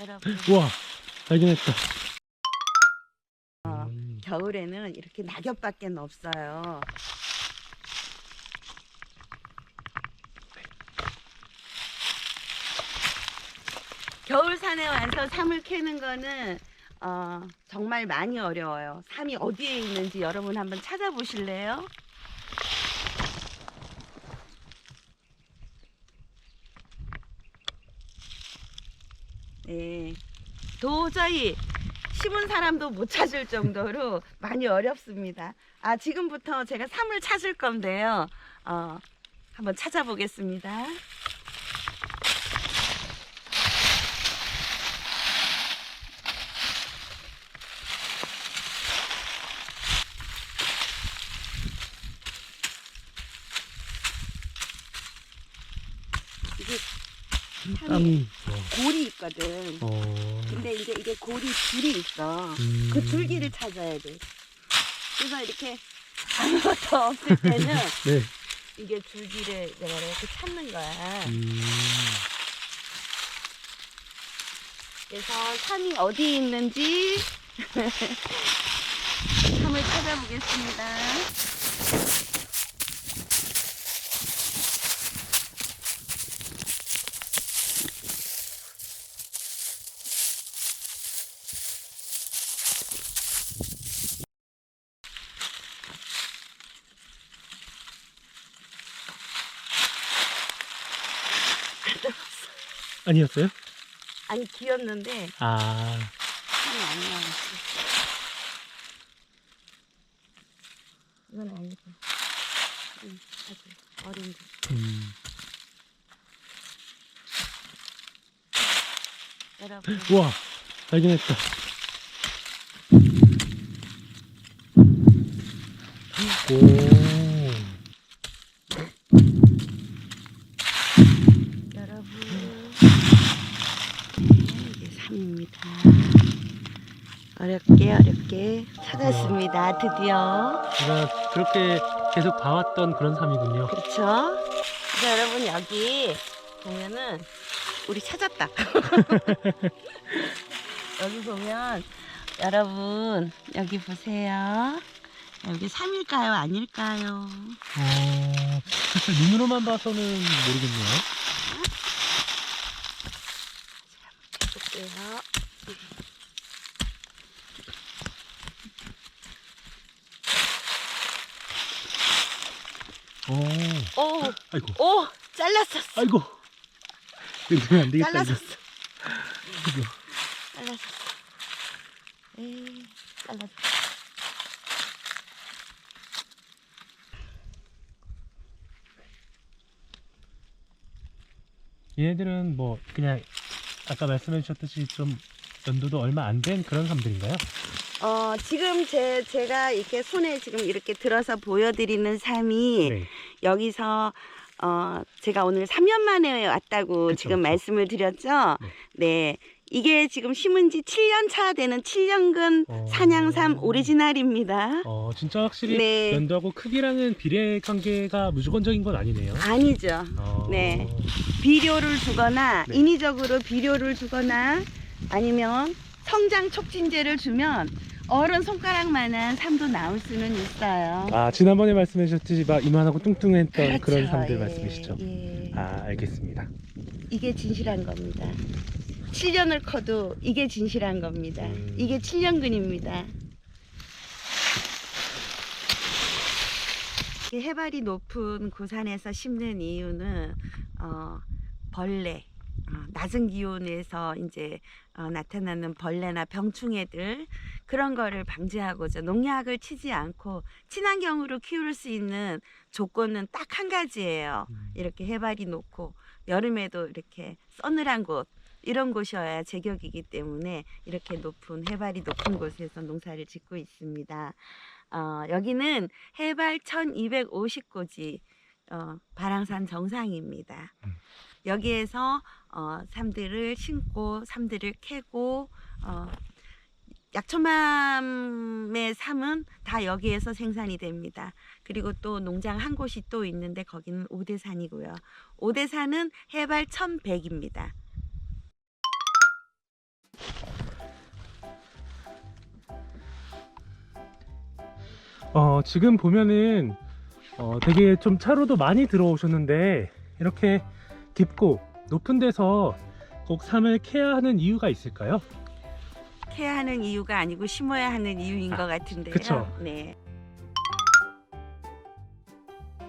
여러분 우와 발견했다. 어, 음, 겨울에는 이렇게 낙엽밖에 없어요. 겨울 산에 와서 삼을 캐는 거는 어, 정말 많이 어려워요. 삼이 어디에 있는지 여러분 한번 찾아보실래요? 네, 도저히 심은 사람도 못 찾을 정도로 많이 어렵습니다. 아, 지금부터 제가 삼을 찾을 건데요. 어, 한번 찾아보겠습니다. 땀이. 골이 있거든. 어. 근데 이제 이게 골이 줄이 있어. 음. 그 줄기를 찾아야 돼. 그래서 이렇게 아무것도 없을 때는 네. 이게 줄기를 내가 이렇게 찾는 거야. 음. 그래서 산이 어디 있는지 산을 찾아보겠습니다. 아니었어요? 아니 귀였는데 아. 산이 안 나왔어. 이건 아니고. 응, 아주 어린 줄. 음. 여러분. 우와 발견했다. 오. 삼입니다. 어렵게 어렵게 찾았습니다. 드디어 제가 그렇게 계속 봐왔던 그런 삶이군요. 그렇죠. 그래서 여러분 여기 보면은 우리 찾았다. 여기 보면 여러분 여기 보세요. 여기 3일까요? 아닐까요? 어, 글쎄 눈으로만 봐서는 모르겠네요. 볼게요. 오, 오, 아이고, 오, 잘랐었어. 아이고. 이러면 안 되겠다. 잘랐었어. 이거. 잘랐었어. 에이, 잘랐어. 얘네들은 뭐 그냥 아까 말씀해 주셨듯이 좀 연도도 얼마 안 된 그런 삶들인가요? 어, 지금 제, 제가 이렇게 손에 지금 이렇게 들어서 보여드리는 삶이 네. 여기서 어, 제가 오늘 3년 만에 왔다고 그쵸, 지금 그쵸. 말씀을 드렸죠. 네. 네. 이게 지금 심은 지 7년 차 되는 7년근 어. 산양삼 오리지널입니다. 어, 진짜 확실히 네. 연도하고 크기랑은 비례 관계가 무조건적인 건 아니네요. 아니죠. 어, 네. 비료를 주거나 네. 인위적으로 비료를 주거나 아니면 성장 촉진제를 주면 어른 손가락만한 삶도 나올 수는 있어요. 아, 지난번에 말씀해 주셨듯이 막 이만하고 뚱뚱했던 그런 삶들 예, 말씀이시죠? 예. 아, 알겠습니다. 이게 진실한 겁니다. 7년을 커도 이게 진실한 겁니다. 음. 이게 7년근입니다. 해발이 높은 고산에서 심는 이유는 어, 벌레, 어, 낮은 기온에서 이제 어, 나타나는 벌레나 병충해들 그런 거를 방지하고자 농약을 치지 않고 친환경으로 키울 수 있는 조건은 딱 한 가지예요. 음. 이렇게 해발이 높고 여름에도 이렇게 서늘한 곳 이런 곳이어야 제격이기 때문에 이렇게 높은 해발이 높은 곳에서 농사를 짓고 있습니다. 어, 여기는 해발 1250고지 어, 바랑산 정상입니다. 음. 여기에서 어, 삶들을 심고 삶들을 캐고 어, 약초맘의 삶은 다 여기에서 생산이 됩니다. 그리고 또 농장 한 곳이 또 있는데 거기는 오대산이고요. 오대산은 해발 1100입니다. 어, 지금 보면은 어, 되게 좀 차로도 많이 들어오셨는데 이렇게 깊고 높은 데서 꼭 삶을 캐야 하는 이유가 있을까요? 케어하는 이유가 아니고 심어야 하는 이유인 아, 것 같은데요. 그쵸. 네.